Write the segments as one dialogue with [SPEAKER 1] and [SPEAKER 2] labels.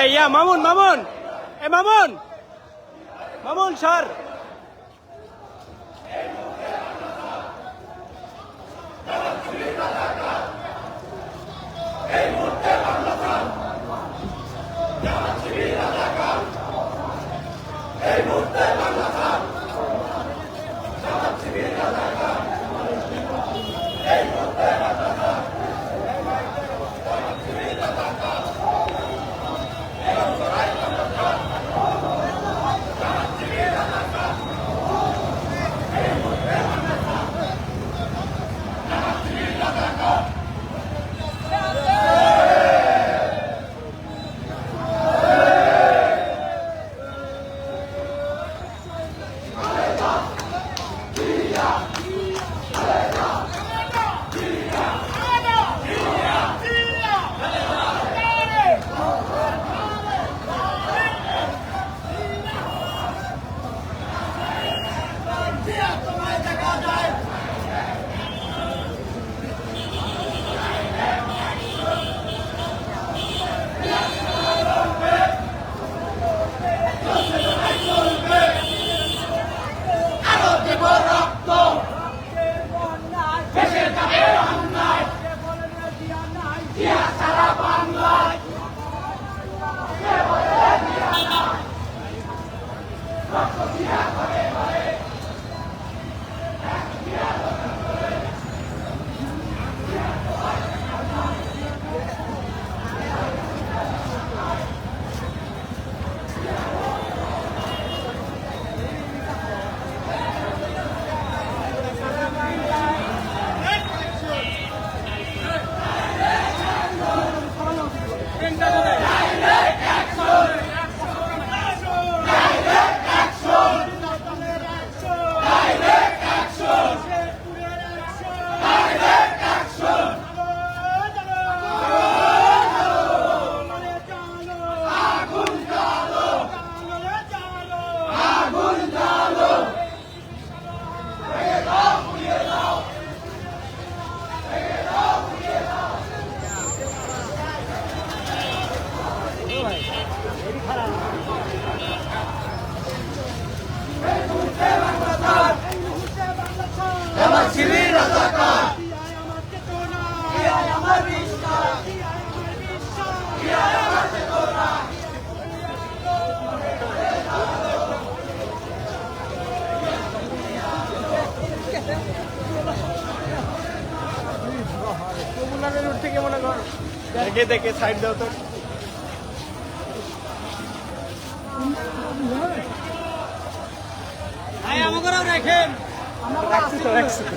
[SPEAKER 1] এই ইয়া মামুন মামুন। এ মামুন। মামুন স্যার হবে দেখে দেখে সাইড দাও তো। আমাকেও রাখেন রাখছি তো রাখছি তো।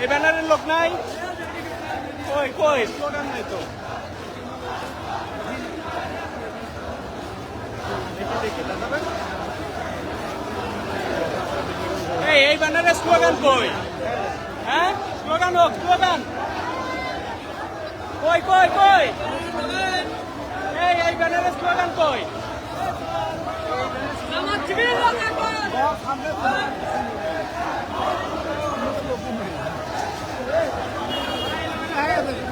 [SPEAKER 1] এই ব্যানারের লোক নাই? কই কই? স্লোগান নাই তো এই ব্যানারের স্লোগান কই? হ্যাঁ? স্লোগান হোক স্লোগান। কই কই কই? এই এই ব্যানারের স্লোগান কই?
[SPEAKER 2] জামাত শিবির লোক একবার é.